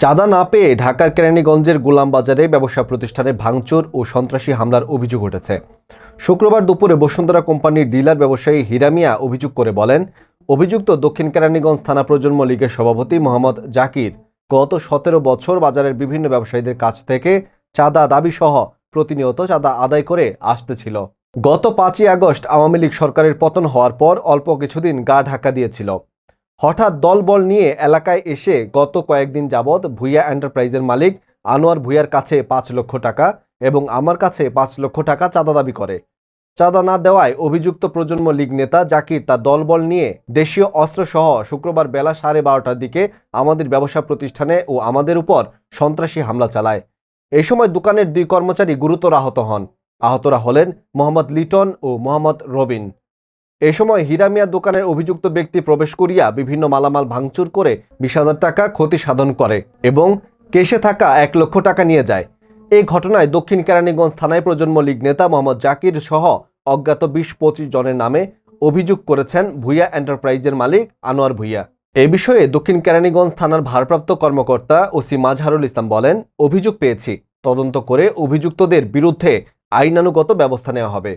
চাঁদা না পেয়ে ঢাকার কেরানীগঞ্জের গোলামবাজারে ব্যবসা প্রতিষ্ঠানে ভাঙচুর ও সন্ত্রাসী হামলার অভিযোগ উঠেছে। শুক্রবার দুপুরে বসুন্ধরা কোম্পানির ডিলার ব্যবসায়ী হিরামিয়া অভিযোগ করে বলেন, অভিযুক্ত দক্ষিণ কেরানীগঞ্জ থানা প্রজন্ম লীগের সভাপতি মোহাম্মদ জাকির গত সতেরো বছর বাজারের বিভিন্ন ব্যবসায়ীদের কাছ থেকে চাঁদা দাবি সহ প্রতিনিয়ত চাঁদা আদায় করে আসতেছিল। গত পাঁচই আগস্ট আওয়ামী লীগ সরকারের পতন হওয়ার পর অল্প কিছুদিন গা ঢাকা দিয়েছিল। হঠাৎ দলবল নিয়ে এলাকায় এসে গত কয়েকদিন যাবৎ ভুইয়া এন্টারপ্রাইজের মালিক আনোয়ার ভুইয়ার কাছে পাঁচ লক্ষ টাকা এবং আমার কাছে পাঁচ লক্ষ টাকা চাঁদা দাবি করে। চাঁদা না দেওয়ায় অভিযুক্ত প্রজন্ম লীগ নেতা জাকির তার দলবল নিয়ে দেশীয় অস্ত্রসহ শুক্রবার বেলা সাড়ে বারোটার দিকে আমাদের ব্যবসা প্রতিষ্ঠানে ও আমাদের উপর সন্ত্রাসী হামলা চালায়। এই সময় দোকানের দুই কর্মচারী গুরুতর আহত হন। আহতরা হলেন মোহাম্মদ লিটন ও মোহাম্মদ রবিন। এ সময় হিরামিয়া দোকানের অভিযুক্ত ব্যক্তি প্রবেশ করিয়া বিভিন্ন মালামাল ভাঙচুর করে বিশ হাজার টাকা ক্ষতি সাধন করে এবং কেশে থাকা এক লক্ষ টাকা নিয়ে যায়। এই ঘটনায় দক্ষিণ কেরানীগঞ্জ থানায় প্রজন্ম লীগ নেতা মোহাম্মদ জাকির সহ অজ্ঞাত বিশ পঁচিশ জনের নামে অভিযোগ করেছেন ভুইয়া এন্টারপ্রাইজের মালিক আনোয়ার ভুইয়া। এ বিষয়ে দক্ষিণ কেরানীগঞ্জ থানার ভারপ্রাপ্ত কর্মকর্তা ওসি মাজহারুল ইসলাম বলেন, অভিযোগ পেয়েছি। তদন্ত করে অভিযুক্তদের বিরুদ্ধে আইনানুগত ব্যবস্থা নেওয়া হবে।